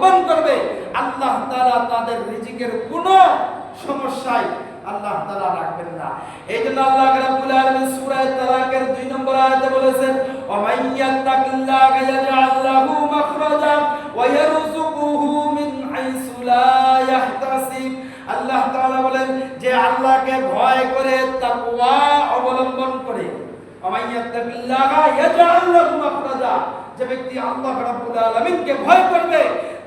অবলম্বন করবে, আল্লাহ তাআলা তাদের রিজিকের কোনো সমস্যায় আল্লাহ তাআলা রাখবেন না। এই জন্য আল্লাহ তালাকের 2 নম্বর আয়াতে বলেছেন মাখরাজা মিন ইয়াহতাসিব আল্লাহ তাআলা বলেন, যে আল্লাহকে ভয় করে, তাকওয়া অবলম্বন করে ওয়া মান ইয়াত্তাকিল্লাহ ইয়াজআল লাহু মাখরাজা। যে ব্যক্তি আল্লাহ রাব্বুল আলামিনকে ভয় করবে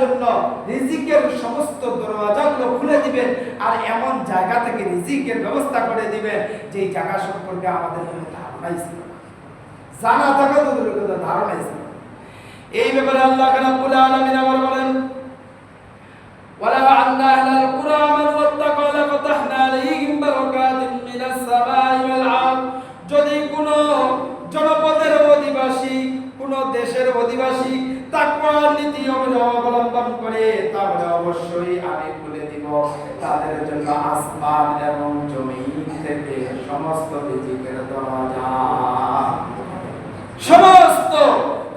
জন্য রিজিকের সমস্ত দরওয়াজাগুলো খুলে দিবেন আর এমন জায়গা থেকে রিজিকের ব্যবস্থা করে দিবেন যেই জায়গা সম্পর্কে আমাদের কোনো ধারণাই ছিল জানা থাকা তো ধারণাই ছিল এই ব্যাপারে আল্লাহ রাব্বুল আলামিন আবার নীতি অবলম্বন করে তাহলে অবশ্যই আমি খুলে দিব। তাদের জন্য আসমান এবং জমিন থেকে সমস্ত রিজিকের দরজা সমস্ত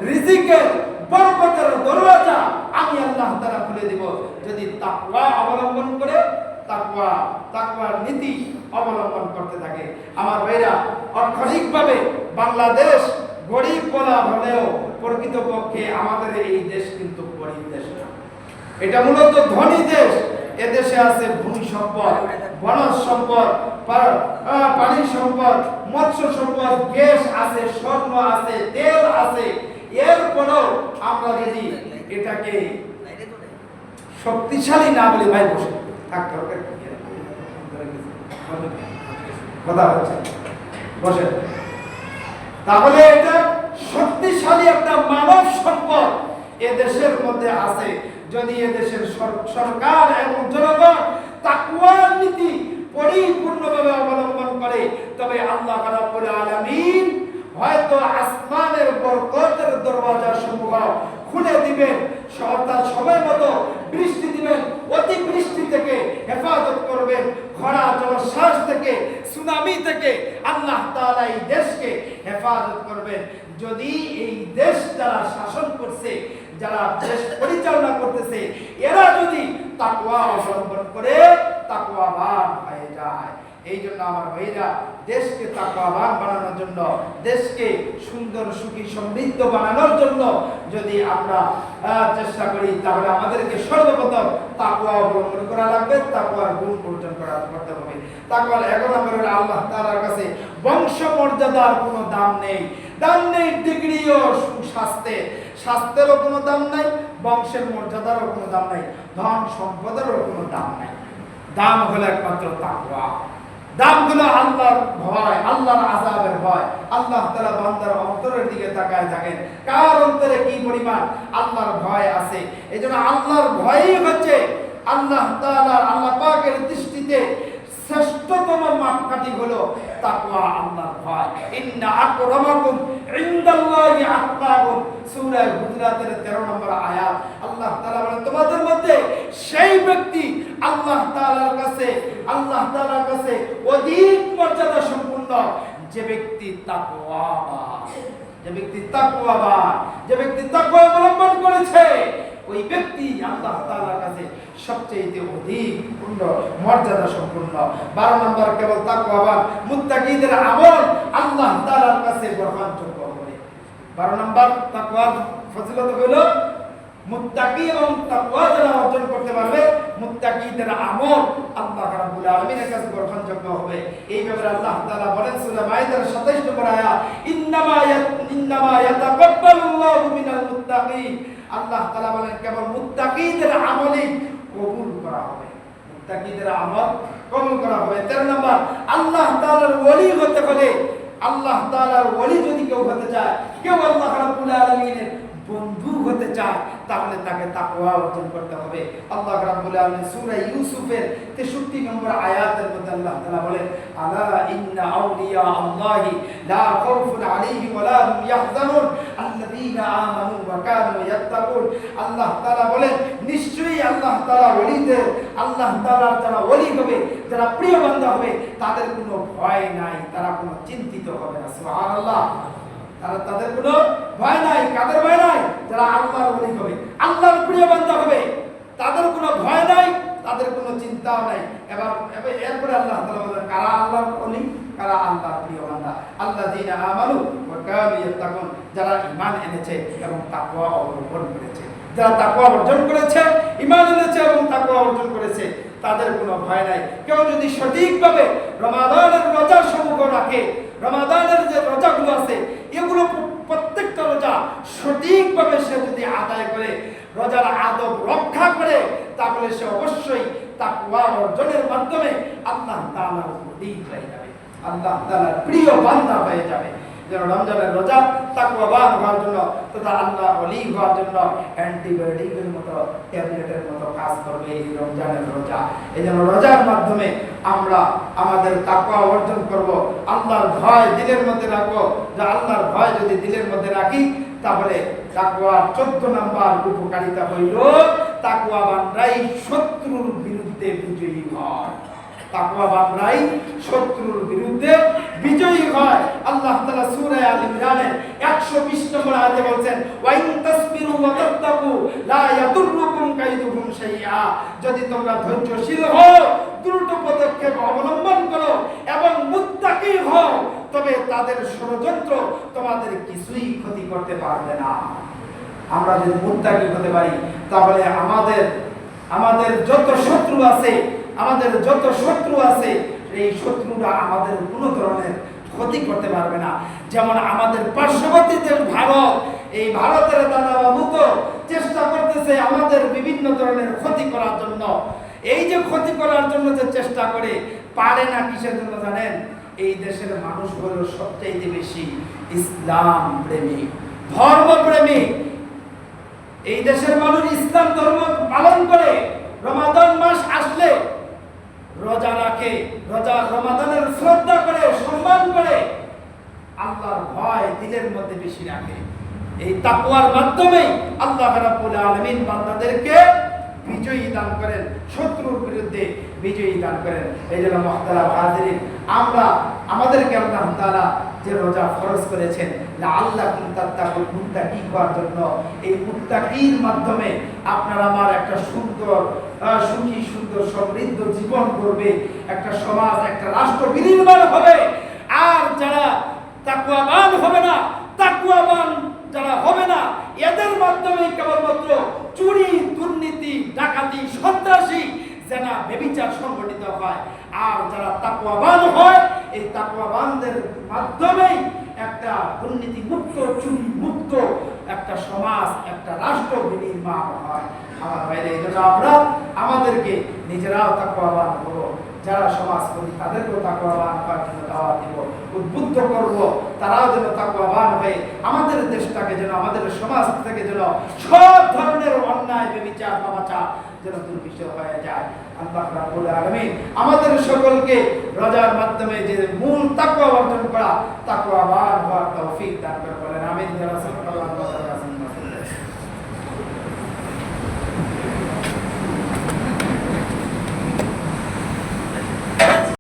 রিজিকের বরকতের দরজা আমি আল্লাহ তাআলা খুলে দিব। যদি তাকওয়া অবলম্বন করে, তাকওয়া, তাকওয়ার নীতি অবলম্বন করতে থাকে। আমার ভাইরা, অর্থনৈতিকভাবে বাংলাদেশ গরিব বলা হলেও প্রকৃতপক্ষে আমাদের এই দেশ কিন্তু গরিব দেশ না। এটা মূলত ধনী দেশ। এদেশে আছে ভূমি সম্পদ বনজ সম্পদ পানি সম্পদ মৎস্য সম্পদ গ্যাস আছে, স্বর্ণ আছে, তেল আছে। এরপরেও আমরা যদি এটাকে শক্তিশালী না বলে, ভাই, বসে থাকতে হবে। কথা হচ্ছে বসে তাহলে এটা শক্তিশালী একটা মানব সম্পদ এদেশের মধ্যে আছে। যদি এদেশের সরকার এবং জনগণ তাকুয়ার নীতি পরিপূর্ণভাবে অবলম্বন করে, তবে আল্লাহ রাব্বুল আলামিন হয়তো আসমানের বরকতের দরওয়াজা সমূহ খুলে দিবেন। অর্থাৎ সময় মতো বৃষ্টি দিবেন অতি বৃষ্টি থেকে হেফাজত করবেন খরা জলশ্বাস থেকে, সুনামি থেকে আল্লাহ তাআলা এই দেশকে হেফাজত করবেন। যদি এই দেশ যারা শাসন করছে, যারা দেশ পরিচালনা করতেছে, এরা যদি তাকওয়া অবলম্বন করে, তাকওয়াবান হয়ে যায়। এই জন্য আমার ভাইরা দেশকে তাকওয়াবান বানানোর জন্য, দেশকে সুন্দর, সুখী, সমৃদ্ধ বানানোর জন্য যদি আমরা চেষ্টা করি, তাহলে আমাদেরকে সর্বপ্রথম তাকওয়া অবলম্বন করা লাগবে, তাকওয়ার গুণ অর্জন করা করতে হবে। তাকওয়ার এক নম্বর আল্লাহ তাআলার কাছে বংশ মর্যাদার কোনো দাম নেই। দাম নেই ডিগ্রি ও সুস্বাস্থ্যের স্বাস্থ্যেরও কোনো দাম নাই, বংশের মর্যাদারও কোনো দাম নাই ধন সম্পদেরও কোনো দাম নাই। দাম হলো একমাত্র তাকওয়া। দাম হলো আল্লাহর ভয়, আল্লাহর আযাবের ভয়। আল্লাহ তাআলা বান্দার অন্তরের দিকে তাকায় থাকেন। কার অন্তরে কি পরিমাণ আল্লাহর ভয় আছে? এজন্য আল্লাহর ভয়ই হচ্ছে আল্লাহ তাআলা আল্লাহ পাকের দৃষ্টিতে শ্রেষ্ঠতম মাপকাঠি হলো তাকওয়া, আল্লাহর ভয়। ইন্না আকরামাকুম ইনদাল্লাহি আতকাকুম সূরা হুজুরাতের 13 নম্বর আয়াত। আল্লাহ তাআলা বলেন, তোমাদের মধ্যে সেই ব্যক্তি আল্লাহ তাআলার কাছে, আল্লাহ তাআলার কাছে অধিক মর্যাদা সম্পূর্ণ যে ব্যক্তি তাকওয়াবান যে ব্যক্তি তাকওয়াবান যে ব্যক্তি তাকওয়া অবলম্বন করেছে, ওই ব্যক্তি আল্লাহ তাআলার কাছে সবচেয়ে অধিক পূর্ণ মর্যাদা সম্পূর্ণ বারো নম্বর কেবল তাকওয়াবান মুত্তাকিদের আমল আল্লাহ তাআলার কাছে গ্রহণযোগ্য হবে। বারো নম্বর, তাকওয়ার ফজিলত হলো মুত্তাকি এবং তাকওয়া যারা অর্জন করতে পারবে মুত্তাকিদের আমল আল্লাহ রাব্বুল আলামিনের কাছে গ্রহণযোগ্য হবে। এই ব্যাপারে আল্লাহ তাআলা বলেন, সূরা মাইদার 27 নম্বর আয়াত, ইন্নামা ইন্নামা ইয়াতাকাব্বালুল্লাহু মিনাল মুত্তাকিন। আল্লাহ তাআলা বলেন, কেবল মুত্তাকিদের আমলই কবুল করা হবে। মুত্তাকিদের আমল কবুল করা হবে। 13 নম্বর, আল্লাহ তাআলার ওলি হতে হলে, আল্লাহ তাআলার ওলি যদি কেউ হতে চায়, কেউ আল্লাহ রাব্বুল আলামিনের বন্ধু হতে চায়, তাহলে তাকে তাকওয়া অর্জন করতে হবে। আল্লাহ রাব্বুল আলামিন সূরা ইউসুফের 63 নম্বর আয়াতের মধ্যে আল্লাহ তাআলা বলেন, আলা ইন্না আউলিয়া লা খাউফুন হুম ইয়াহজানুন। আল্লাযীনা আমানু ওয়া কানু আল্লাহ তাআলা বলেন, নিশ্চয়ই আল্লাহ তাআলা ওলিদের, আল্লাহ তাআলার যারা ওলি হবে, যারা প্রিয় বান্দা হবে, তাদের কোনো ভয় নাই, তারা কোনো চিন্তিত হবে না। সুবহানাল্লাহ। তারা তাদের কোনো ভয় যারা আল্লাহর ওলি হবে, আল্লাহর প্রিয় বান্দা হবে। তাদের কোনো ভয় নাই, তাদের কোনো চিন্তাও নাই। এবার এরপরে আল্লাহ বলেন, কারা আল্লাহর ওলি কারা আল্লাহর প্রিয় আল্লাযীনা আমানু ওয়া কানু ইয়াত্তাকুন, যারা ঈমান এনেছে এবং তাকওয়া অবলম্বন করেছে। যারা তাকওয়া অর্জন করেছে, ঈমান এনেছে এবং তাকওয়া অর্জন করেছে, তাদের কোনো ভয় নাই। কেউ যদি সঠিকভাবে রমাদানের রোজা সমূহ রাখে, রমাদানের যে রোজাগুলো আছে, এগুলো রোজা সঠিকভাবে সে যদি আদায় করে, রোজার আদব রক্ষা করে, তাহলে সে অবশ্যই তাকওয়া অর্জনের মাধ্যমে আল্লাহ তালার দিক হয়ে যাবে। আল্লাহ তালার প্রিয় বান্দা হয়ে যাবে। যেন রমজানের রোজা তাকওয়াবান হওয়ার জন্য তথা আল্লাহ অলি হওয়ার জন্য অ্যান্টিবায়োটিকের মতো ট্যাবলেটের মতো কাজ করবে এই রমজানের রোজা। এই জন্য রোজার মাধ্যমে আমরা আমাদের তাকওয়া অর্জন করব, আল্লাহর ভয় দিলের মধ্যে রাখব। যে আল্লাহর ভয় যদি দিলের মধ্যে রাখি, তাহলে তাকওয়ার চোদ্দ নাম্বার উপকারিতা হইল তাকওয়াবানরাই শত্রুর বিরুদ্ধে বিজয়ী হয় শত্রুর বিরুদ্ধে বিজয়ী হয়। আল্লাহ তাআলা সূরা আল ইমরানের 120 নম্বর আয়াতে বলেন ওয়া ইন তাসবিরু ওয়া তাত্তাকু, লা ইয়াদুররুকুম কাইদুহুম যদি তোমরা ধৈর্যশীল হও, দ্রুত পদক্ষেপ অবলম্বন করো এবং মুত্তাকি হও, তবে তাদের ষড়যন্ত্র তোমাদের কিছুই ক্ষতি করতে পারবে না। আমরা যদি মুত্তাকি হতে পারি, তাহলে আমাদের আমাদের যত শত্রু আছে আমাদের যত শত্রু আছে, এই শত্রুরা আমাদের কোনো ধরনের ক্ষতি করতে পারবে না। যেমন আমাদের পার্শ্ববর্তী দেশ ভারত, এই ভারতের দাদা বাবু তো চেষ্টা করতেছে আমাদের বিভিন্ন ধরনের ক্ষতি করার জন্য। এই যে ক্ষতি করার জন্য যে চেষ্টা করে, পারে না কিসের জন্য জানেন? এই দেশের মানুষ হলো সবচাইতে বেশি ইসলাম প্রেমিক ধর্ম প্রেমিক এই দেশের মানুষ ইসলাম ধর্ম পালন করে। রমাদান মাস আসলে রোজা রাখে রোজা রমাদানের শ্রদ্ধা করে, সম্মান করে আল্লাহর ভয় দিলের মধ্যে বেশি রাখে। এই তাকওয়ার মাধ্যমে আল্লাহ রাব্বুল আলামিন বান্দাদেরকে বিজয়ী দান করেন, শত্রুর বিরুদ্ধে বিজয়ী দান করেন। এই জন্য মহতারা আমরা, আমাদেরকে আল্লাহ তাআলা যে রোজা ফরজ করেছেন আল্লাহ মুত্তাকুল মুত্তাকি হওয়ার জন্য। এই মুত্তাকির মাধ্যমে আপনার আমার একটা সুন্দর সুখী, সুন্দর, সমৃদ্ধ জীবন করবে। একটা সমাজ, একটা রাষ্ট্র বিনির্মাণ হবে। আর যারা তাকুয়াবান হবে না তাকুয়াবান যারা হবে না, এদের মাধ্যমে কেবলমাত্র চুরি, দুর্নীতি, ডাকাতি, সন্ত্রাসী যেনা বেবিচার সংগঠিত হয়। আর যারা তাকুয়াবান হয়, এই তাকুয়াবানদের মাধ্যমেই একটা দুর্নীতি মুক্ত, চুরি মুক্ত, একটা সমাজ, একটা রাষ্ট্র বিনির্মাণ হয়। আমার বাইরে এই আমরা আমাদেরকে নিজেরাও তাকুয়াবান হব যারা সমাজপতি তাদেরকেও তাকুয়াবান হওয়ার জন্য দাওয়াত দিব। উদ্বুদ্ধ করব, তারাও যেন তাকুয়াবান হয়ে আমাদের দেশটাকে যেন, আমাদের সমাজ থেকে যেন সব ধরনের অন্যায়, বেবিচার পাপাচার যেন দুর্বিষ হয়ে যায়। আমাদের সকলকে রোজার মাধ্যমে যে মূল তাকুয়া অর্জন করা তাকওয়াবান হওয়ার তৌফিক দান করে বলেন। আমিন যারা